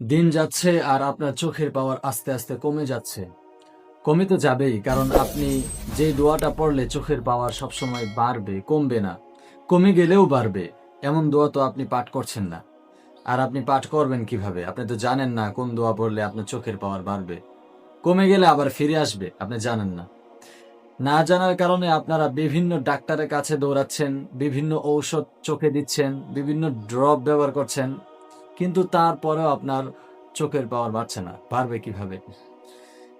দিন যাচ্ছে আর আপনার চোখের পাওয়ার আস্তে আস্তে কমে যাচ্ছে। কমে তো যাবেই, কারণ আপনি যে দোয়াটা পড়লে চোখের পাওয়ার সবসময় বাড়বে, কমবে না। কমে গেলেও বাড়বে, এমন দোয়া তো আপনি পাঠ করছেন না। আর আপনি পাঠ করবেন কীভাবে? আপনি তো জানেন না কোন দোয়া পড়লে আপনার চোখের পাওয়ার বাড়বে। কমে গেলে আবার ফিরে আসবে, আপনি জানেন না। না জানার কারণে আপনারা বিভিন্ন ডাক্তারের কাছে দৌড়াচ্ছেন, বিভিন্ন ঔষধ চোখে দিচ্ছেন, বিভিন্ন ড্রপ ব্যবহার করছেন কিন্তু তারপরেও আপনার চোখের পাওয়ার বাড়ছে না। পারবে কীভাবে?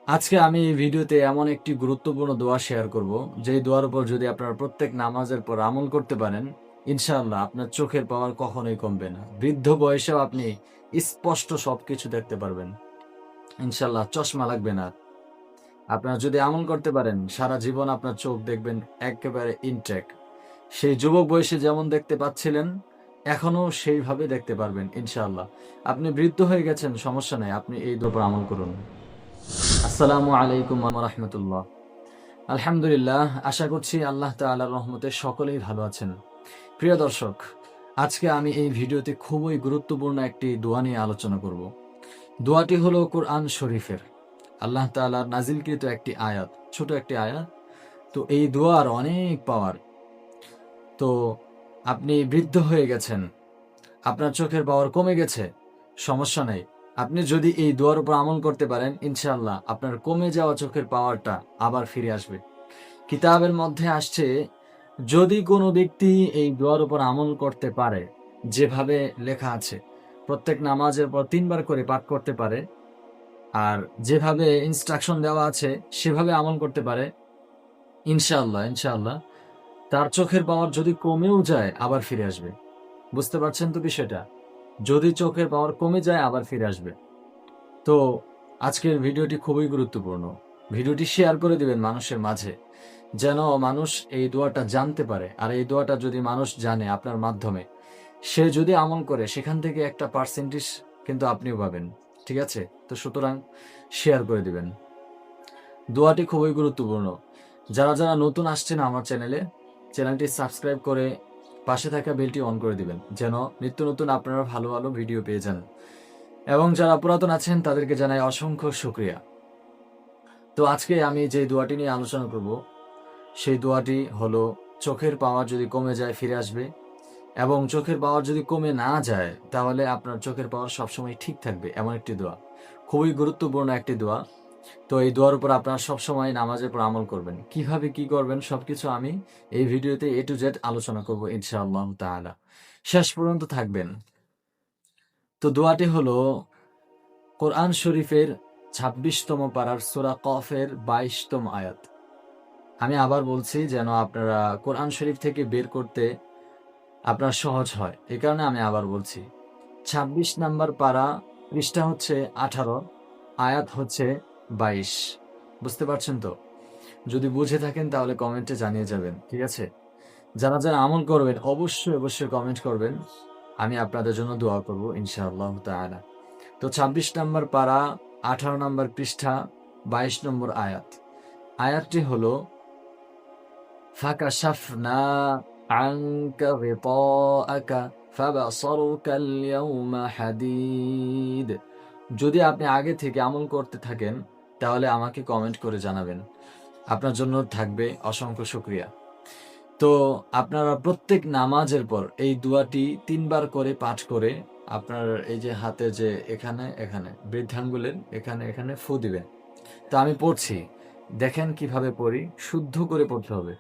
আজকে আমি এই ভিডিওতে এমন একটি গুরুত্বপূর্ণ দোয়া শেয়ার করব, যেই দোয়ার উপর যদি আপনারা প্রত্যেক নামাজের পর আমল করতে পারেন, ইনশাআল্লাহ আপনার চোখের পাওয়ার কখনোই কমবে না। বৃদ্ধ বয়সেও আপনি স্পষ্ট সব কিছু দেখতে পারবেন। ইনশাল্লাহ চশমা লাগবে না। আপনারা যদি আমল করতে পারেন, সারা জীবন আপনার চোখ দেখবেন একেবারে ইনটেক সেই যুবক বয়সে যেমন দেখতে পাচ্ছিলেন এখনও সেইভাবে দেখতে পারবেন, ইনশাআল্লাহ। আপনি বৃদ্ধ হয়ে গেছেন, সমস্যা নেই, আপনি এই দোপর আমল করুন। আসসালামু আলাইকুম রহমতুল্লাহ। আলহামদুলিল্লাহ, আশা করছি আল্লাহ তাআলার রহমতে সকলেই ভালো আছেন। প্রিয় দর্শক, আজকে আমি এই ভিডিওতে খুবই গুরুত্বপূর্ণ একটি দোয়া নিয়ে আলোচনা করব। দোয়াটি হলো কোরআন শরীফের। আল্লাহ তাআলার নাজিলকৃত একটি আয়াত, ছোট একটি আয়াত। তো এই দোয়ার অনেক পাওয়ার তো আপনি বৃদ্ধ হয়ে গেছেন। আপনার চোখের পাওয়ার কমে গেছে। সমস্যা নেই। আপনি যদি এই দোয়ার উপর আমল করতে পারেন, ইনশাআল্লাহ আপনার কমে যাওয়া চোখের পাওয়ারটা আবার ফিরে আসবে। কিতাবের মধ্যে আসছে, যদি কোনো ব্যক্তি এই দোয়ার উপর আমল করতে পারে, যেভাবে লেখা আছে, প্রত্যেক নামাজের পর তিনবার করে পাঠ করতে পারে, আর যেভাবে ইনস্ট্রাকশন দেওয়া আছে, সেভাবে আমল করতে পারে, ইনশাআল্লাহ ইনশাআল্লাহ তার চোখের পাওয়ার যদি কমেও যায়, আবার ফিরে আসবে। বুঝতে পারছেন তো বিষয়টা? যদি চোখের পাওয়ার কমে যায়, আবার ফিরে আসবে। তো, আজকের ভিডিওটি খুবই গুরুত্বপূর্ণ। ভিডিওটি শেয়ার করে দিবেন মানুষের মাঝে, যেন মানুষ এই দোয়াটা জানতে পারে। আর এই দোয়াটা যদি মানুষ জানে আপনার মাধ্যমে, সে যদি আমল করে, সেখান থেকে একটা পার্সেন্টেজ কিন্তু আপনিও পাবেন। ঠিক আছে? তো সুতরাং, শেয়ার করে দিবেন। দোয়াটি খুবই গুরুত্বপূর্ণ। যারা যারা নতুন আসছেন আমার চ্যানেলে চ্যানেলটি সাবস্ক্রাইব করে পাশে থাকা বেলটি অন করে দিবেন, যেন নিত্য নতুন আপনারা ভালো ভালো ভিডিও পেয়ে যান। এবং যারা পুরাতন আছেন, তাদেরকে জানাই অসংখ্য শুক্রিয়া। তো আজকে আমি যে দোয়াটি নিয়ে আলোচনা করব, সেই দোয়াটি হলো, চোখের পাওয়ার যদি কমে যায়, ফিরে আসবে। এবং চোখের পাওয়ার যদি কমে না যায়, তাহলে আপনার চোখের পাওয়ার সবসময় ঠিক থাকবে, এমন একটি দোয়া। খুবই গুরুত্বপূর্ণ একটি দোয়া। তো এই দোয়ার উপর আপনারা সবসময় নামাজের পর আমল করবেন। কীভাবে কি করবেন সবকিছু আমি এই ভিডিওতে এ টু জেড আলোচনা করব ইনশাআল্লাহ তাআলা। শেষ পর্যন্ত থাকবেন। তো দোয়াটি হলো কোরআন শরীফের ছাব্বিশতম পাড়ার সোরা কফের বাইশতম আয়াত। আমি আবার বলছি যেন আপনারা কোরআন শরীফ থেকে বের করতে আপনার সহজ হয়। এই কারণে আমি আবার বলছি, ছাব্বিশ নাম্বার পাড়া পৃষ্ঠা হচ্ছে আঠারো, আয়াত হচ্ছে বাইশ। বুঝতে পারছেন তো? যদি বুঝে থাকেন তাহলে কমেন্টে জানিয়ে যাবেন, ঠিক আছে? যারা যারা আমল করবেন, অবশ্যই অবশ্যই কমেন্ট করবেন। আমি আপনাদের জন্য দোয়া করব, ইনশাআল্লাহ তাআলা। তো ছাব্বিশ নম্বর পারা, আঠারো নম্বর পৃষ্ঠা, বাইশ নম্বর আয়াত। আয়াতটি হল ফাঁকা ফাবাসারুকা আল-ইয়াওমা হাদিদ। যদি আপনি আগে থেকে আমল করতে থাকেন তাহলে আমাকে কমেন্ট করে জানাবেন আপনার জন্য থাকবে অসংখ্য শুক্রিয়া তো আপনারা প্রত্যেক নামাজের পর এই দুয়াটি তিনবার করে পাঠ করে আপনার এই যে হাতে যে এখানে এখানে বৃদ্ধাঙ্গুলের এখানে এখানে ফু দিবেন তো আমি পড়ছি দেখেন কিভাবে পড়ি শুদ্ধ করে পড়তে হবে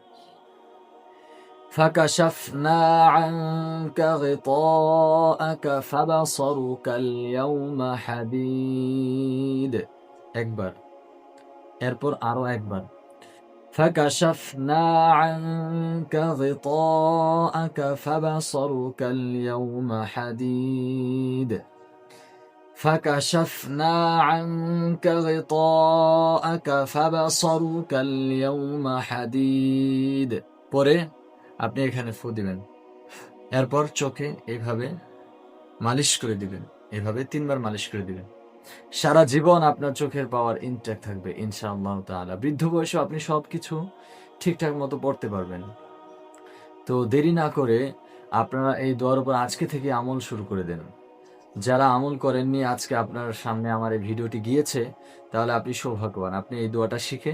فكشفنا عنك غطاءك فبصرك اليوم حديد একবার এরপর আরো একবার فكشفنا عنك غطاءك فبصرك اليوم حديد فكشفنا عنك غطاءك فبصرك اليوم حديد পরে আপনি এখানে ফু দিবেন এরপর চোখে এইভাবে মালিশ করে দিবেন এভাবে তিনবার মালিশ করে দিবেন সারা জীবন আপনার চোখের পাওয়ার ইনটেক থাকবে, ইনশাআল্লাহ তাআলা। বৃদ্ধ বয়সে আপনি সবকিছু ঠিকঠাক মতো পড়তে পারবেন। তো দেরি না করে আপনারা এই দোয়ার উপর আজকে থেকে আমল শুরু করে দেন। যারা আমল করেননি, আজকে আপনার সামনে আমার এই ভিডিওটি গিয়েছে, তাহলে আপনি সৌভাগ্যবান। আপনি এই দোয়াটা শিখে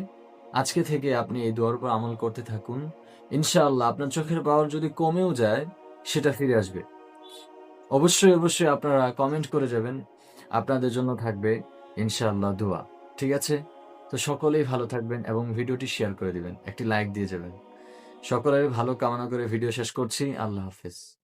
আজকে থেকে আপনি এই দোয়ার উপর আমল করতে থাকুন। ইনশাআল্লাহ আপনার চোখের পাওয়ার যদি কমেও যায়, সেটা ফিরে আসবে। অবশ্যই অবশ্যই আপনারা কমেন্ট করে যাবেন। আপনাদের জন্য থাকবে ইনশাআল্লাহ দোয়া। ঠিক আছে? তো সকলেই ভালো থাকবেন এবং ভিডিওটি শেয়ার করে দিবেন। একটি লাইক দিয়ে যাবেন। সকলের ভালো কামনা করে ভিডিও শেষ করছি। আল্লাহ হাফেজ।